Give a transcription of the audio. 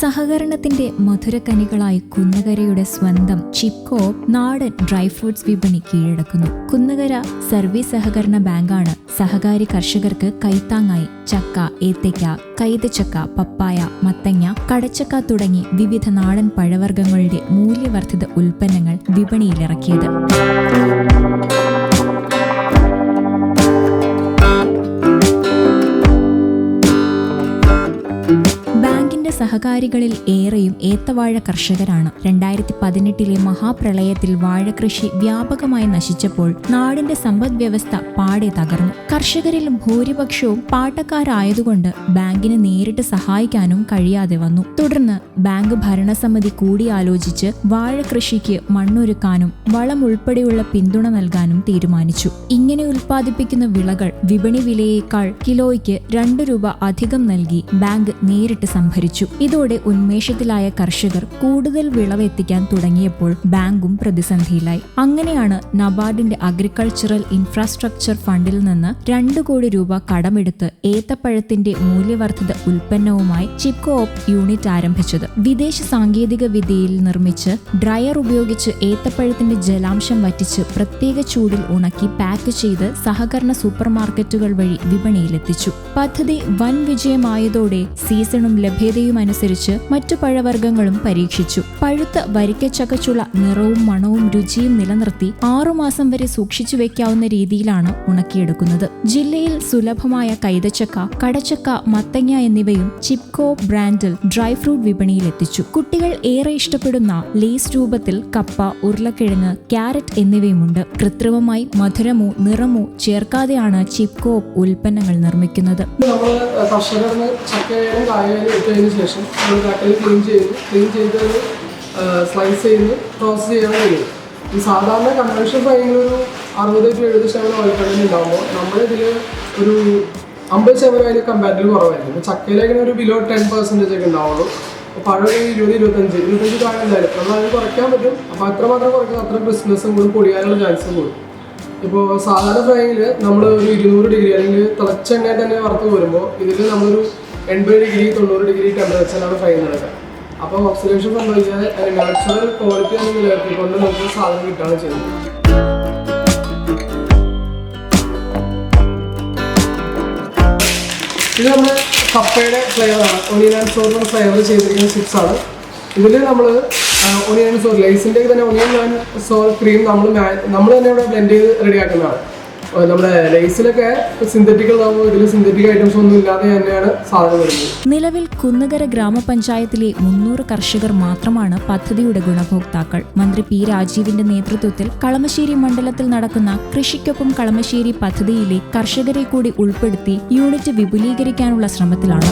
സഹകരണത്തിന്റെ മധുരക്കനികളായി കുന്നകരയുടെ സ്വന്തം ചിപ്കോ നാടൻ ഡ്രൈ ഫ്രൂട്ട്സ് വിപണി കീഴടക്കുന്നു. കുന്നകര സർവീസ് സഹകരണ ബാങ്കാണ് സഹകാരി കർഷകർക്ക് കൈത്താങ്ങായി ചക്ക ഏത്തയ്ക്ക കൈതച്ചക്ക പപ്പായ മത്തങ്ങ കടച്ചക്ക തുടങ്ങി വിവിധ നാടൻ പഴവർഗങ്ങളുടെ മൂല്യവർദ്ധിത ഉൽപ്പന്നങ്ങൾ വിപണിയിലിറക്കിയത്. സഹകാരികളിൽ ഏറെയും ഏത്തവാഴ കർഷകരാണ്. രണ്ടായിരത്തി പതിനെട്ടിലെ മഹാപ്രളയത്തിൽ വാഴകൃഷി വ്യാപകമായി നശിച്ചപ്പോൾ നാടിന്റെ സമ്പദ് വ്യവസ്ഥ പാടെ തകർന്നു. കർഷകരിൽ ഭൂരിപക്ഷവും പാട്ടക്കാരായതുകൊണ്ട് ബാങ്കിന് നേരിട്ട് സഹായിക്കാനും കഴിയാതെ വന്നു. തുടർന്ന് ബാങ്ക് ഭരണസമിതി കൂടിയാലോചിച്ച് വാഴകൃഷിക്ക് മണ്ണൊരുക്കാനും വളം ഉൾപ്പെടെയുള്ള പിന്തുണ നൽകാനും തീരുമാനിച്ചു. ഇങ്ങനെ ഉൽപ്പാദിപ്പിക്കുന്ന വിളകൾ വിപണി വിലയേക്കാൾ കിലോയ്ക്ക് രണ്ടു രൂപ അധികം നൽകി ബാങ്ക് നേരിട്ട് സംഭരിച്ചു. ഇതോടെ ഉന്മേഷത്തിലായ കർഷകർ കൂടുതൽ വിളവ് എത്തിക്കാൻ തുടങ്ങിയപ്പോൾ ബാങ്കും പ്രതിസന്ധിയിലായി. അങ്ങനെയാണ് നബാർഡിന്റെ അഗ്രികൾച്ചറൽ ഇൻഫ്രാസ്ട്രക്ചർ ഫണ്ടിൽ നിന്ന് രണ്ടു കോടി രൂപ കടമെടുത്ത് ഏത്തപ്പഴത്തിന്റെ മൂല്യവർദ്ധിത ഉൽപ്പന്നവുമായി ചിപ്കോപ്പ് യൂണിറ്റ് ആരംഭിച്ചത്. വിദേശ സാങ്കേതിക വിദ്യയിൽ നിർമ്മിച്ച് ഡ്രയർ ഉപയോഗിച്ച് ഏത്തപ്പഴത്തിന്റെ ജലാംശം വറ്റിച്ച് പ്രത്യേക ചൂടിൽ ഉണക്കി പാക്ക് ചെയ്ത് സഹകരണ സൂപ്പർ മാർക്കറ്റുകൾ വഴി വിപണിയിലെത്തിച്ചു. പദ്ധതി വൻ വിജയമായതോടെ സീസണും ലഭ്യതയും അനുസരിച്ച് മറ്റു പഴവർഗങ്ങളും പരീക്ഷിച്ചു. പഴുത്ത വരിക്കച്ചകച്ചുള്ള നിറവും മണവും രുചിയും നിലനിർത്തി ആറുമാസം വരെ സൂക്ഷിച്ചു വെക്കാവുന്ന രീതിയിലാണ് ഉണക്കിയെടുക്കുന്നത്. ജില്ലയിൽ സുലഭമായ കൈതച്ചക്ക കടച്ചക്ക മത്തങ്ങ എന്നിവയും ചിപ്കോ ബ്രാൻഡിൽ ഡ്രൈ ഫ്രൂട്ട് വിപണിയിലെത്തിച്ചു കുട്ടികൾ ഏറെ ഇഷ്ടപ്പെടുന്ന ലേസ് രൂപത്തിൽ കപ്പ ഉരുളക്കിഴങ്ങ് ക്യാരറ്റ് എന്നിവയുമുണ്ട്. കൃത്രിമമായി മധുരമോ നിറമോ ചേർക്കാതെയാണ് ചിപ്കോ ഉൽപ്പന്നങ്ങൾ നിർമ്മിക്കുന്നത്. നമ്മൾ കർഷകരിന് ചക്കയായാലും കായാലും ഇട്ടതിന് ശേഷം നമ്മൾ കട്ടയിൽ ക്ലീൻ ചെയ്ത് ക്ലീൻ ചെയ്ത് സ്ലൈസ് ചെയ്ത് പ്രോസസ് ചെയ്യാൻ കഴിയും. ഈ സാധാരണ കൺവെൻഷൻ ഫ്രൈയിൽ ഒരു അറുപത് ടു എഴുപത് ശതമാനം ഓയിൽ കണ്ടന്റ് ഉണ്ടാകുമ്പോൾ നമ്മളിതിൽ ഒരു അമ്പത് ശതമാനം അതിൽ കമ്പാരിറ്റീവ് കുറവായിരിക്കും. ഇപ്പോൾ ഒരു ബിലോ ടെൻ പെർസെന്റേജ് ഒക്കെ ഉണ്ടാവുള്ളൂ. അപ്പോൾ പഴം ഒരു ഇരുപത് ഇരുപത്തഞ്ച് ഇരുപത്തഞ്ച് താഴെ ഉണ്ടായിരുന്നു നമ്മൾ അതിന് കുറയ്ക്കാൻ പറ്റും. അപ്പോൾ അത്രമാത്രം കുറയ്ക്കുന്ന അത്ര ക്രിസ്മസും കൂടി പൊടിയാനുള്ള ചാൻസും കൂടും. ഇപ്പോൾ സാധാരണ ഫ്രൈയിൽ നമ്മൾ ഒരു ഇരുന്നൂറ് ഡിഗ്രി അല്ലെങ്കിൽ തിളച്ചെണ്ണയിൽ തന്നെ വറുത്ത് വരുമ്പോൾ ഇതിൽ നമ്മളൊരു എൺപത് ഡിഗ്രി തൊണ്ണൂറ് ഡിഗ്രി ടെമ്പറേച്ചറിലാണ് ഫ്രൈ നടക്കുക അപ്പോൾ ഓക്സിഡേഷൻ സംഭവിക്കാതെ നാച്ചുറൽ ക്വാളിറ്റി ഒന്ന് നിലനിർത്തിക്കൊണ്ട് നമുക്ക് സാധനം കിട്ടുകയാണ് ചെയ്യുന്നത്. ഇത് നമ്മുടെ കപ്പയുടെ ഫ്ലേവറാണ് ഒനിയൻ ആൻഡ് സോറിന് ഫ്ലേവർ ചെയ്തിരിക്കുന്ന ചിപ്സ് ആണ്. ഇതിൽ നമ്മൾ ഒനിയൻ ആൻഡ് സോർ ലൈസിന്റെ തന്നെ ഒനിയൻ ആൻഡ് സോർ ക്രീം നമ്മൾ നമ്മൾ തന്നെ ഇവിടെ ബ്ലെൻഡ് ചെയ്ത് റെഡിയാക്കുന്നതാണ് നമ്മുടെ ലൈസിലൊക്കെ ഇതിൽ സിന്തറ്റിക് ഐറ്റംസ് ഒന്നും ഇല്ലാതെ തന്നെയാണ് സാധനം നിലവിൽ കുന്നുകര ഗ്രാമപഞ്ചായത്തിലെ മുന്നൂറ് കർഷകർ മാത്രമാണ് പദ്ധതിയുടെ ഗുണഭോക്താക്കൾ. മന്ത്രി പി രാജീവിന്റെ നേതൃത്വത്തിൽ കളമശ്ശേരി മണ്ഡലത്തിൽ നടക്കുന്ന കൃഷിക്കൊപ്പം കളമശ്ശേരി പദ്ധതിയിലെ കർഷകരെ കൂടി ഉൾപ്പെടുത്തി യൂണിറ്റ് വിപുലീകരിക്കാനുള്ള ശ്രമത്തിലാണ്.